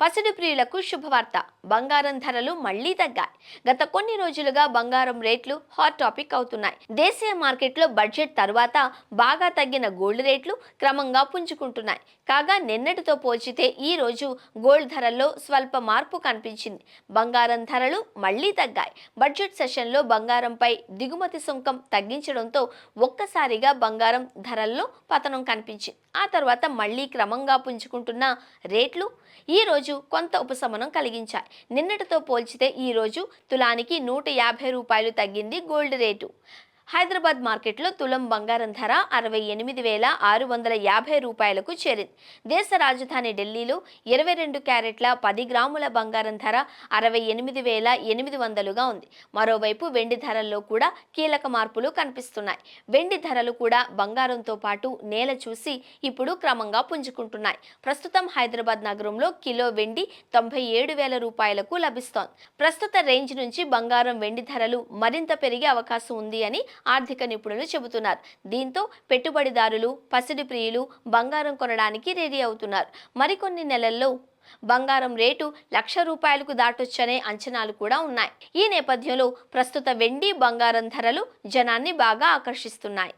పసిడి ప్రియులకు శుభవార్త. బంగారం ధరలు మళ్ళీ తగ్గాయి. గత కొన్ని రోజులుగా బంగారం రేట్లు హాట్ టాపిక్ అవుతున్నాయి. దేశీయ మార్కెట్లో బడ్జెట్ తర్వాత బాగా తగ్గిన గోల్డ్ రేట్లు క్రమంగా పుంజుకుంటున్నాయి. కాగా నిన్నటితో పోల్చితే ఈ రోజు గోల్డ్ ధరల్లో స్వల్ప మార్పు కనిపించింది. బంగారం ధరలు మళ్ళీ తగ్గాయి. బడ్జెట్ సెషన్లో బంగారంపై దిగుమతి సుంకం తగ్గించడంతో ఒక్కసారిగా బంగారం ధరల్లో పతనం కనిపించింది. ఆ తర్వాత మళ్ళీ క్రమంగా పుంజుకుంటున్న రేట్లు ఈ రోజు కొంత ఉపశమనం కలిగించాయి. నిన్నటితో పోల్చితే ఈ రోజు తులానికి నూట యాభై రూపాయలు తగ్గింది గోల్డ్ రేటు. హైదరాబాద్ మార్కెట్లో తులం బంగారం ధర అరవై ఎనిమిది వేల ఆరు వందల యాభై రూపాయలకు చేరింది. దేశ రాజధాని ఢిల్లీలో ఇరవై రెండు క్యారెట్ల పది గ్రాముల బంగారం ధర అరవై ఎనిమిది వేల ఎనిమిది వందలుగా ఉంది. మరోవైపు వెండి ధరల్లో కూడా కీలక మార్పులు కనిపిస్తున్నాయి. వెండి ధరలు కూడా బంగారంతో పాటు నేల చూసి ఇప్పుడు క్రమంగా పుంజుకుంటున్నాయి. ప్రస్తుతం హైదరాబాద్ నగరంలో కిలో వెండి తొంభై ఏడు వేల రూపాయలకు లభిస్తోంది. ప్రస్తుత రేంజ్ నుంచి బంగారం వెండి ధరలు మరింత పెరిగే అవకాశం ఉంది అని ఆర్థిక నిపుణులు చెబుతున్నారు. దీంతో పెట్టుబడిదారులు పసిడి ప్రియులు బంగారం కొనడానికి రెడీ అవుతున్నారు. మరికొన్ని నెలల్లో బంగారం రేటు లక్ష రూపాయలకు దాటొచ్చనే అంచనాలు కూడా ఉన్నాయి. ఈ నేపథ్యంలో ప్రస్తుత వెండి బంగారం ధరలు జనాన్ని బాగా ఆకర్షిస్తున్నాయి.